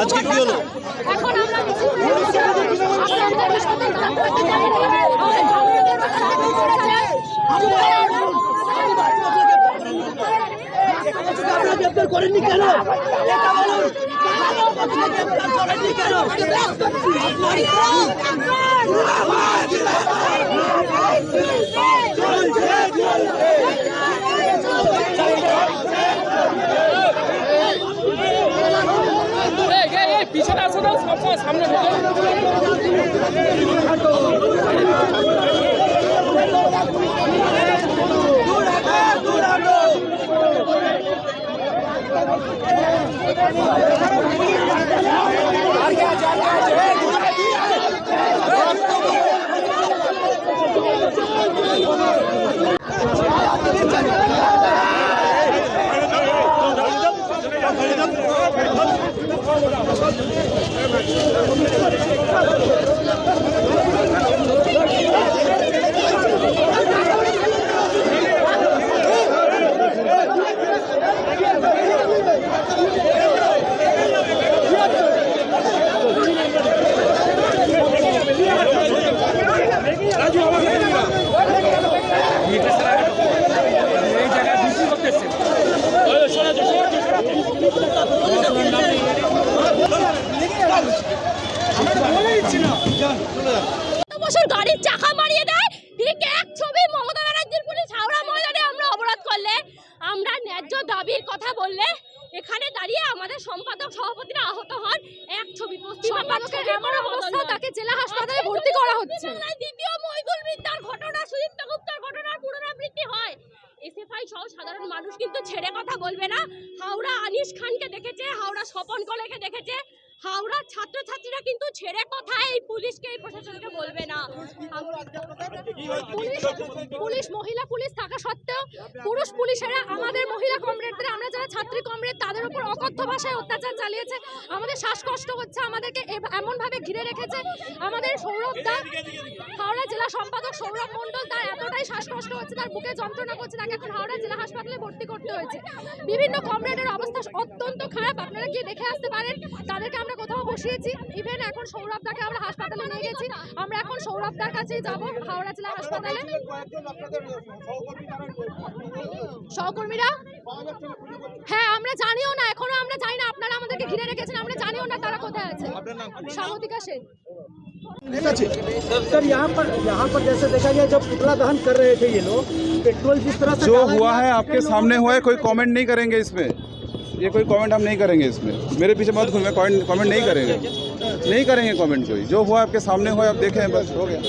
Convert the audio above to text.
আজকে কি হলো? এখন। আপনারা গ্রেপ্তার করেননি কেন এটা বলুন গ্রেপ্তার করেননি কেন পিছনে আসো না সবসময় সামনে এই গাড়ির চাকা মারিয়ে দেয়। ঠিক এক ছবি মমতা ব্যানার্জির পুলিশ হাওড়া ময়দানে আমরা অবরোধ করলে। আমরা ন্যায্য দাবির কথা বললে এখানে দাঁড়িয়ে আমাদের সম্পাদক সভাপতিরা আহত হন। এক ছবি তাকে জেলা হাসপাতালে ভর্তি করা হচ্ছে। দ্বিতীয় মহিদুল বিদ্যার ঘটনা সুদীপ্ত গুপ্তার ঘটনার পুনরাবৃত্তি হয়। এসএফআই সহ সাধারণ মানুষ কিন্তু ছেড়ে কথা বলবে না। হাওড়া আনিস খানকে দেখেছে হাওড়া স্বপন কলেকে দেখেছে। হাওড়ার ছাত্রছাত্রীরা কিন্তু ছেড়ে কথা এই পুলিশকে, এই প্রশাসনকে বলবে না। পুলিশ মহিলা পুলিশ থাকা সত্ত্বেও পুরুষ পুলিশেরা, আমাদের মহিলা কমরেডদের, আমরা যারা ছাত্রী কমরেড, তাদের উপর অকথ্য ভাষায় অত্যাচার চালিয়েছে। আমাদের শ্বাসকষ্ট হচ্ছে, আমাদেরকে এমনভাবে ঘিরে রেখেছে। আমাদের সৌরভ দা, হাওড়া জেলা সম্পাদক সৌরভ মণ্ডল তার এতটাই শ্বাসকষ্ট হচ্ছে, তার বুকে যন্ত্রণা করছে, তাকে এখন হাওড়া জেলা হাসপাতালে ভর্তি করতে হয়েছে। বিভিন্ন কমরেডের অবস্থা অত্যন্ত খারাপ, আপনারা গিয়ে দেখে আসতে পারেন। তাদেরকে আমরা কোথাও বসিয়েছি ইভেন এখন সৌরভ দাকে আমরা হাসপাতালে নিয়ে গেছি আমরা এখন সৌরভ দার কাছেই যাব হাওড়া জেলা হাসপাতালে সহকর্মীরা হ্যাঁ আমরা জানিও না এখনো আমরা জানি না আপনারা আমাদেরকে ঘিরে রেখেছেন আমরা জানিও না তারা কোথায় আছে স্বাগতিকা সেন सर यहाँ पर यहाँ पर जैसे देखा गया जब पुतला दहन कर रहे थे ये लोग पेट्रोल जिस तरह से जो डाला हुआ गया, है आपके लोग- सामने हुआ है कोई कमेंट नहीं करेंगे इसमें ये कोई कमेंट हम नहीं करेंगे इसमें। मेरे पीछे मत घूमे कमेंट नहीं करेंगे। नहीं करेंगे कमेंट कोई। जो हुआ आपके सामने हुआ आप देखें बस। हो गया।